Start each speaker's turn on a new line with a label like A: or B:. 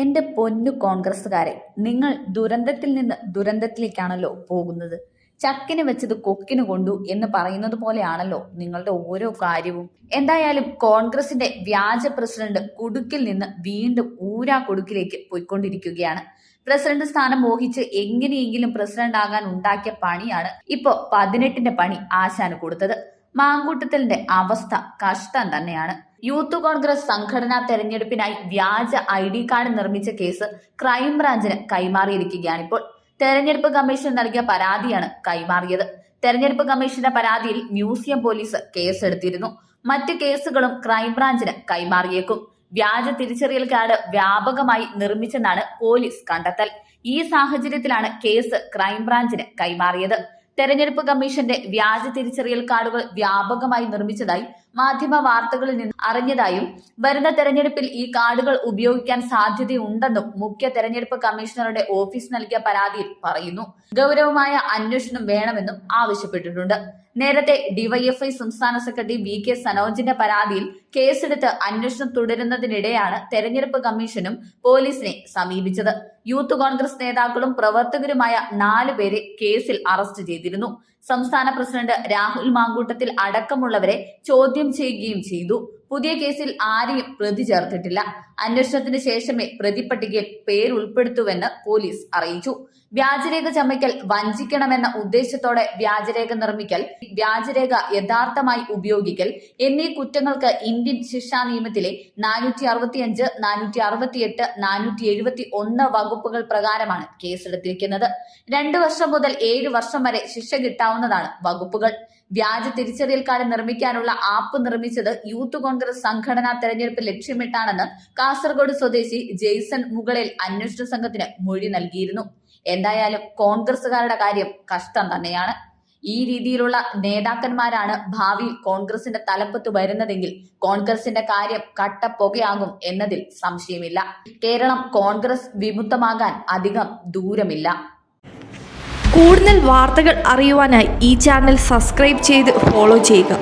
A: എന്റെ പൊന്നു കോൺഗ്രസ്സുകാരെ നിങ്ങൾ ദുരന്തത്തിൽ നിന്ന് ദുരന്തത്തിലേക്കാണല്ലോ പോകുന്നത്. ചക്കിന് വെച്ചത് കൊക്കിന് കൊണ്ടു എന്ന് പറയുന്നത് പോലെയാണല്ലോ നിങ്ങളുടെ ഓരോ കാര്യവും. എന്തായാലും കോൺഗ്രസിന്റെ വ്യാജ പ്രസിഡന്റ് കുടുക്കിൽ നിന്ന് വീണ്ടും ഊരാ കുടുക്കിലേക്ക് പോയിക്കൊണ്ടിരിക്കുകയാണ്. പ്രസിഡന്റ് സ്ഥാനം മോഹിച്ച് എങ്ങനെയെങ്കിലും പ്രസിഡന്റ് ആകാൻ ഉണ്ടാക്കിയ പണിയാണ് ഇപ്പോ പതിനെട്ടിന്റെ പണി ആശാന് കൊടുത്തത്. മാങ്കൂട്ടത്തലിന്റെ അവസ്ഥ കഷ്ടം തന്നെയാണ്. യൂത്ത് കോൺഗ്രസ് സംഘടനാ തെരഞ്ഞെടുപ്പിനായി വ്യാജ ഐ ഡി കാർഡ് നിർമ്മിച്ച കേസ് ക്രൈംബ്രാഞ്ചിന് കൈമാറിയിരിക്കുകയാണിപ്പോൾ തെരഞ്ഞെടുപ്പ് കമ്മീഷൻ നൽകിയ പരാതിയാണ് കൈമാറിയത്. തെരഞ്ഞെടുപ്പ് കമ്മീഷന്റെ പരാതിയിൽ മ്യൂസിയം പോലീസ് കേസെടുത്തിരുന്നു. മറ്റ് കേസുകളും ക്രൈംബ്രാഞ്ചിന് കൈമാറിയേക്കും. വ്യാജ തിരിച്ചറിയൽ കാർഡ് വ്യാപകമായി നിർമ്മിച്ചെന്നാണ് പോലീസ് കണ്ടെത്തൽ. ഈ സാഹചര്യത്തിലാണ് കേസ് ക്രൈംബ്രാഞ്ചിന് കൈമാറിയത്. തെരഞ്ഞെടുപ്പ് കമ്മീഷന്റെ വ്യാജ തിരിച്ചറിയൽ കാർഡുകൾ വ്യാപകമായി നിർമ്മിച്ചതായി മാധ്യമ വാർത്തകളിൽ നിന്ന് അറിഞ്ഞതായും വരുന്ന തെരഞ്ഞെടുപ്പിൽ ഈ കാർഡുകൾ ഉപയോഗിക്കാൻ സാധ്യതയുണ്ടെന്നും മുഖ്യ തെരഞ്ഞെടുപ്പ് കമ്മീഷണറുടെ ഓഫീസ് നൽകിയ പരാതിയിൽ പറയുന്നു. ഗൗരവമായ അന്വേഷണം വേണമെന്നും ആവശ്യപ്പെട്ടിട്ടുണ്ട്. നേരത്തെ ഡിവൈഎഫ്ഐ സംസ്ഥാന സെക്രട്ടറി വി കെ സനോജിന്റെ പരാതിയിൽ കേസെടുത്ത് അന്വേഷണം തുടരുന്നതിനിടെയാണ് തെരഞ്ഞെടുപ്പ് കമ്മീഷനും പോലീസിനെ സമീപിച്ചത്. യൂത്ത് കോൺഗ്രസ് നേതാക്കളും പ്രവർത്തകരുമായ നാലുപേരെ കേസിൽ അറസ്റ്റ് ചെയ്തിരുന്നു. സംസ്ഥാന പ്രസിഡന്റ് രാഹുൽ മാങ്കൂട്ടത്തിൽ അടക്കമുള്ളവരെ ചോദ്യം ചെയ്യുകയും ചെയ്തു. പുതിയ കേസിൽ ആരെയും പ്രതി ചേർത്തിട്ടില്ല. അന്വേഷണത്തിന് ശേഷമേ പ്രതിപട്ടികയിൽ പേരുൾപ്പെടുത്തുവെന്ന് പോലീസ് അറിയിച്ചു. വ്യാജരേഖ ചമയ്ക്കൽ വഞ്ചിക്കണമെന്ന ഉദ്ദേശത്തോടെ വ്യാജരേഖ നിർമ്മിക്കൽ വ്യാജരേഖ യഥാർത്ഥമായി ഉപയോഗിക്കൽ എന്നീ കുറ്റങ്ങൾക്ക് ഇന്ത്യൻ ശിക്ഷാ നിയമത്തിലെ നാനൂറ്റി അറുപത്തിയഞ്ച് നാനൂറ്റി അറുപത്തിയെട്ട് നാനൂറ്റി എഴുപത്തി ഒന്ന് വകുപ്പുകൾ പ്രകാരമാണ് കേസെടുത്തിരിക്കുന്നത്. രണ്ടു വർഷം മുതൽ ഏഴ് വർഷം വരെ ശിക്ഷ കിട്ടാവുന്നതാണ് വകുപ്പുകൾ. വ്യാജ തിരിച്ചറിയൽ കാർഡ് നിർമ്മിക്കാനുള്ള ആപ്പ് നിർമ്മിച്ചത് യൂത്ത് കോൺഗ്രസ് സംഘടനാ തെരഞ്ഞെടുപ്പ് ലക്ഷ്യമിട്ടാണെന്ന് കാസർഗോഡ് സ്വദേശി ജെയ്സൺ മുകളിൽ അന്വേഷണ സംഘത്തിന് മൊഴി നൽകിയിരുന്നു. എന്തായാലും കോൺഗ്രസുകാരുടെ കാര്യം കഷ്ടം തന്നെയാണ്. ഈ രീതിയിലുള്ള നേതാക്കന്മാരാണ് ഭാവിയിൽ കോൺഗ്രസിന്റെ തലപ്പത്ത് വരുന്നതെങ്കിൽ കോൺഗ്രസിന്റെ കാര്യം കട്ടപ്പുകയാകും എന്നതിൽ സംശയമില്ല. കേരളം കോൺഗ്രസ് വിമുക്തമാകാൻ അധികം ദൂരമില്ല.
B: കൂടുതൽ വാർത്തകൾ അറിയുവാനായി ഈ ചാനൽ സബ്സ്ക്രൈബ് ചെയ്ത് ഫോളോ ചെയ്യുക.